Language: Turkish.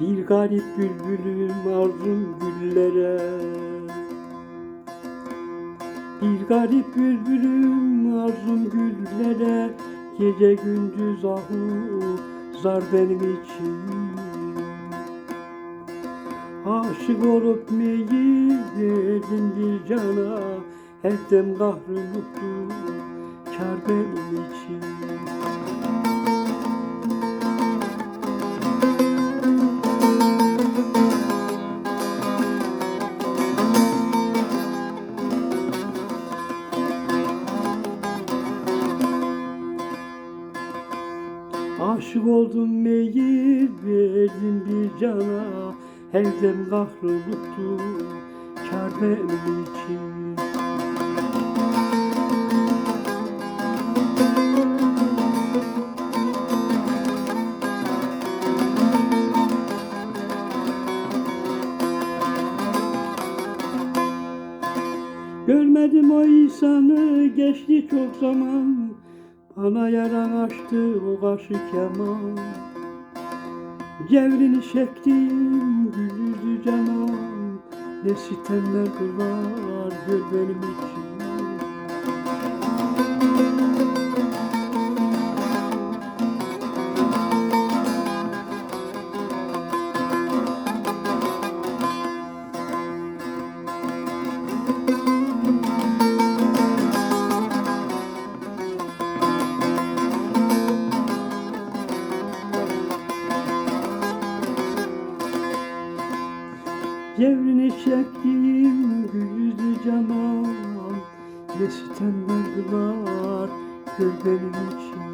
Bir garip bülbülüm arzum güllere. Bir garip bülbülüm arzum güllere. Gece gündüz ahu zar benim için. Aşık olup meyil verdim bir cana. Dem kahrı mutlu kar benim için Aşık oldum meyil verdim bir cana. Kahrı mutlu kar benim için. Görmedim o insanı geçti çok zaman Bana yaran açtı o kaşı keman. Cevrini çektim güldürdü canan Ne sitemler kırlar benim için. Cevrini çektim güldürdü canan. Ne sitemler kırlar gör benim için